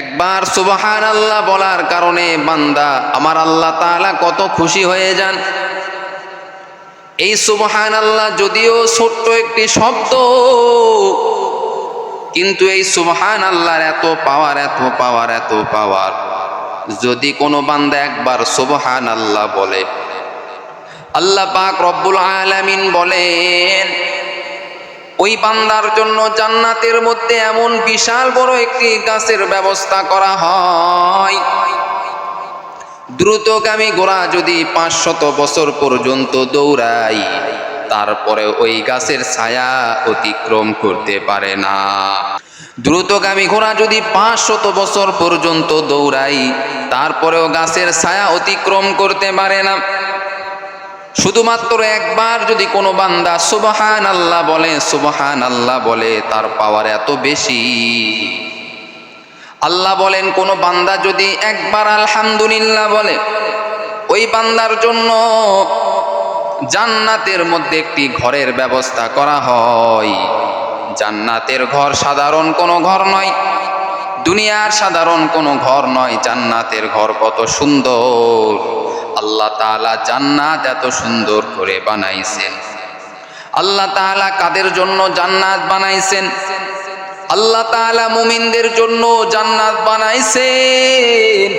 একবার সুবহান আল্লাহ বলার কারণে বান্দা আমার আল্লাহ তাআলা কত খুশি হয়ে যান। এই সুবহান আল্লাহ যদিও ছোট্ট একটি শব্দ, কিন্তু এই সুবহান আল্লাহর এত পাওয়ার এত পাওয়ার এত পাওয়ার। যদি কোনো বান্দা একবার সুবহান আল্লাহ বলে, আল্লাহ পাক রব্বুল আলামিন বলেন ওই বান্দার জন্য জান্নাতের মধ্যে এমন বিশাল বড় একটি গাছের ব্যবস্থা করা হয়। দ্রুতগামী ঘোড়া যদি পাঁচশত বছর পর্যন্ত দৌড়াই তারপরে ওই গাছের ছায়া অতিক্রম করতে পারে না। দ্রুতগামী ঘোড়া যদি পাঁচশত বছর পর্যন্ত দৌড়াই তারপরেও গাছের ছায়া অতিক্রম করতে পারে না। শুধুমাত্র একবার যদি কোনো বান্দা সুবহান আল্লাহ বলে সুবহান আল্লাহ বলে, তার পাওয়ার এত বেশি। আল্লাহ বলেন, কোনো বান্দা যদি একবার আলহামদুলিল্লাহ বলে, ওই বান্দার জন্য জান্নাতের মধ্যে একটি ঘরের ব্যবস্থা করা হয়। জান্নাতের ঘর সাধারণ কোনো ঘর নয়, দুনিয়ার সাধারণ কোনো ঘর নয়। জান্নাতের ঘর কত সুন্দর। আল্লাহ তাআলা জান্নাত এত সুন্দর করে বানাইছেন। আল্লাহ তাআলা কাদের জন্য জান্নাত বানাইছেন? আল্লাহ তাআলা মুমিনদের জন্য জান্নাত বানাইছেন।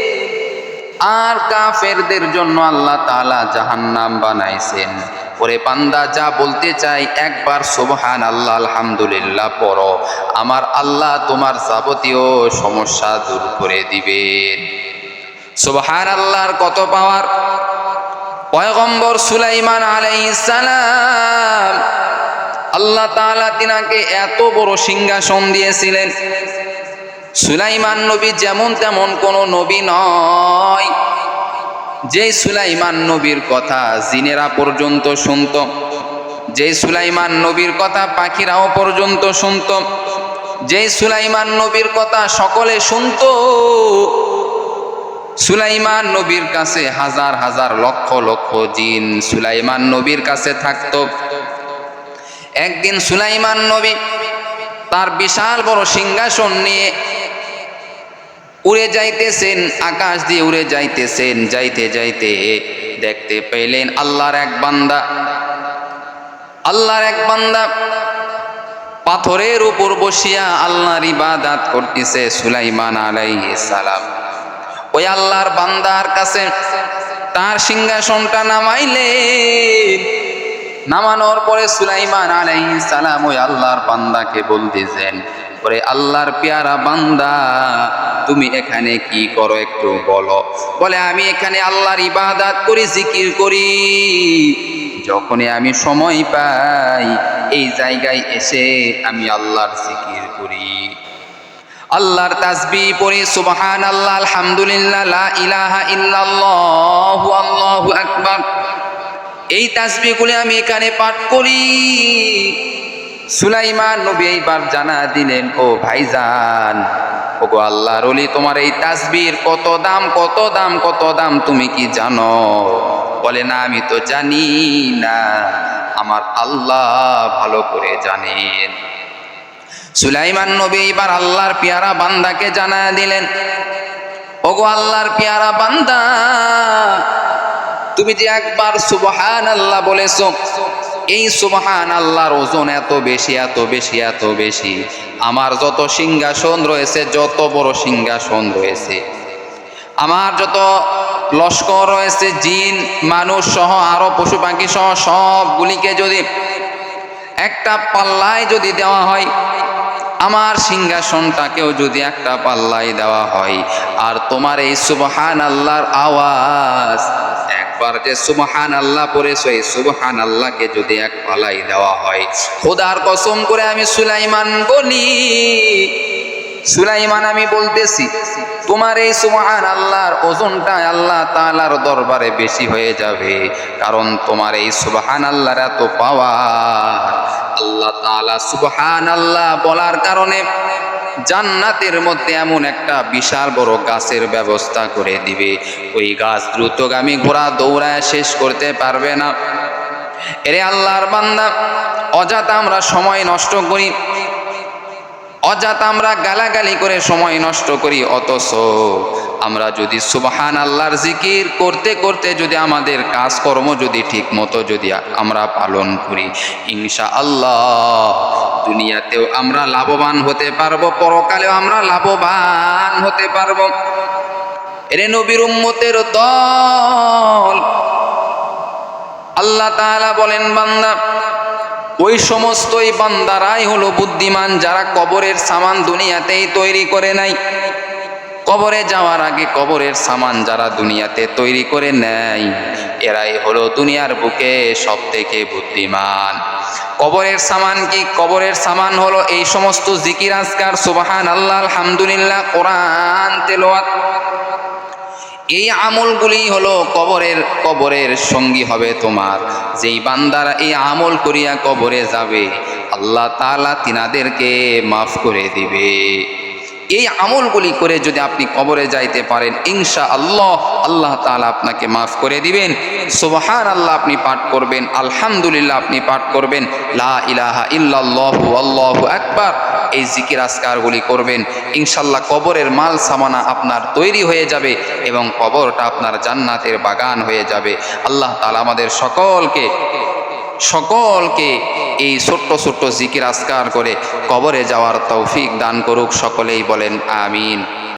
আর কাফেরদের জন্য আল্লাহ তাআলা জাহান্নাম বানাইছেন। ওরে পান্দা যা বলতে চাই একবার সোবহান আল্লাহ আলহামদুলিল্লাহ পড়ো। আমার আল্লাহ তোমার যাবতীয় সমস্যা দূর করে দিবেন। সুবহান আল্লাহর কত পাওয়ার? পয়গম্বর সুলাইমান সালাম আল্লাহ তাআলা তিনাকে এত বড় সিংহাসন দিয়েছিলেন। সুলাইমান নবী যেমন তেমন কোন নবী নয়। যে সুলাইমান নবীর কথা জিনেরা পর্যন্ত শুনত যে সুলাইমান নবীর কথা পাখিরাও পর্যন্ত শুনত যে সুলাইমান নবীর কথা সকলে শুনত সুলাইমান নবীর কাছে হাজার হাজার লক্ষ লক্ষ জিন সুলাইমান নবীর কাছে থাকতো। একদিন সুলাইমান নবী তার বিশাল বড় সিংহাসন নিয়ে উড়ে যাইতেছেন, আকাশ দিয়ে উড়ে যাইতেছেন, যাইতে যাইতে দেখতে পেলেন আল্লাহর এক বান্দা। আল্লাহর এক বান্দা পাথরের উপর বসিয়া আল্লাহর ইবাদাত করতেছে সুলাইমান আলাইহিস সালাম। ওই আল্লাহর বান্দার কাছে তার সিংহাসনটা নামাইলে, নামানোর পরে সুলাইমান আলাইহিস সালাম ওই আল্লাহর বান্দাকে বলতেছেন ওরে আল্লাহর পেয়ারা বান্দা, তুমি এখানে কি করো একটু বলো। বলে, আমি এখানে আল্লাহর ইবাদাত করি, জিকির করি। যখনই আমি সময় পাই, এই জায়গায় এসে আমি আল্লাহর জিকির করি। আল্লাহর তাসবি পড়ি সুবহান আল্লাহ আলহামদুলিল্লাহ ইলাহা ইল্লাল্লাহু, আল্লাহু আকবার। এই তাসবিগুলি আমি এখানে পাঠ করি। সুলাইমান নবী এইবার জানা দিলেন, ও ভাইজান ও গো আল্লাহর ওলি, তোমার এই তাসবির কত দাম কত দাম কত দাম, তুমি কি জানো? বলে, না, আমি তো জানি না। আমার আল্লাহ ভালো করে জানেন। সুলাইমান নবী এবার আল্লাহর পেয়ারা বান্দাকে জানা দিলেন, ওগো আল্লাহর পেয়ারা বান্দা, তুমি যে একবার সুবহান আল্লাহ বলেছ, এই সুবহান আল্লাহর ওজন এত বেশি এত বেশি এত বেশি। আমার যত সিংহাসন রয়েছে, যত বড় সিংহাসন রয়েছে, আমার যত লস্কর রয়েছে, জিন, মানুষ সহ, আরও পশু পাখি সহ, সবগুলিকে যদি একটা পাল্লায় যদি দেওয়া হয় আমার সিংহাসনটাকেও যদি একটা পাল্লাই দেওয়া হয়, আর তোমার এই সুবহান আল্লাহর আওয়াজ, একবার যে সুবহান আল্লাহ পড়েছো, এই সুবহান আল্লাহকে যদি এক পাল্লাই দেওয়া হয়, খোদার কসম করে আমি সুলাইমান বলি। সুলাইমান, আমি বলতেছি, তোমার এই সুবহান আল্লাহর ওজনটা আল্লাহ তাআলার দরবারে বেশি হয়ে যাবে, কারণ তোমার এই সুবহান আল্লাহর এত পাওয়ার। আল্লাহ তাআলা সুবহান আল্লাহ বলার কারণে জান্নাতের মধ্যে এমন একটা বিশাল বড় গাছের ব্যবস্থা করে দিবে। ওই গাছ দ্রুতগামী ঘোড়া দৌড়ায় শেষ করতে পারবে না। এরে আল্লাহর বান্দা অজাত আমরা সময় নষ্ট করি অজাত আমরা গালাগালি করে সময় নষ্ট করি, অথচ আমরা যদি সুবহান আল্লাহর জিকির করতে করতে যদি আমাদের কাজকর্ম যদি ঠিক মতো যদি আমরা পালন করি ইনশা আল্লাহ দুনিয়াতেও আমরা লাভবান হতে পারব, পরকালেও আমরা লাভবান হতে পারব। এরে নবীর উম্মতের দল। আল্লাহ তাআলা বলেন, বান্দা ওই সমস্তই বান্দারাই হলো বুদ্ধিমান, যারা কবরের সামান দুনিয়াতেই তৈরি করে নাই। কবরে যাওয়ার আগে কবরের সামান যারা দুনিয়াতে তৈরি করে নেয়, এরাই হলো দুনিয়ার বুকে সব থেকে বুদ্ধিমান। কবরের সামান কি? কবরের সামান হলো এই সমস্ত জিকির আজকার সুবাহান আল্লাহ আলহামদুলিল্লাহ, কোরআন তেলোয়াত এই আমলগুলি হলো কবরের কবরের সঙ্গী হবে তোমার। যেই বান্দারা এই আমল করিয়া কবরে যাবে, আল্লাহ তাআলা তিনাদেরকে মাফ করে দিবে। এই আমলগুলি করে যদি আপনি কবরে যাইতে পারেন ইনশা আল্লাহ আল্লাহ তাআলা আপনাকে মাফ করে দিবেন। সুবহান আল্লাহ আপনি পাঠ করবেন, আলহামদুলিল্লাহ আপনি পাঠ করবেন। লা ইলাহা ইল্লাল্লাহু, আল্লাহু আকবার। এই জিকির আসকারগুলি করবেন। ইনশাল্লাহ কবরের মাল সামানা আপনার তৈরি হয়ে যাবে এবং কবরটা আপনার জান্নাতের বাগান হয়ে যাবে। আল্লাহ তালা আমাদের সকলকে সকলকে এই ছোট্ট ছোট্ট জিকির আসকার করে কবরে যাওয়ার তৌফিক দান করুক, সকলেই বলেন আমিন।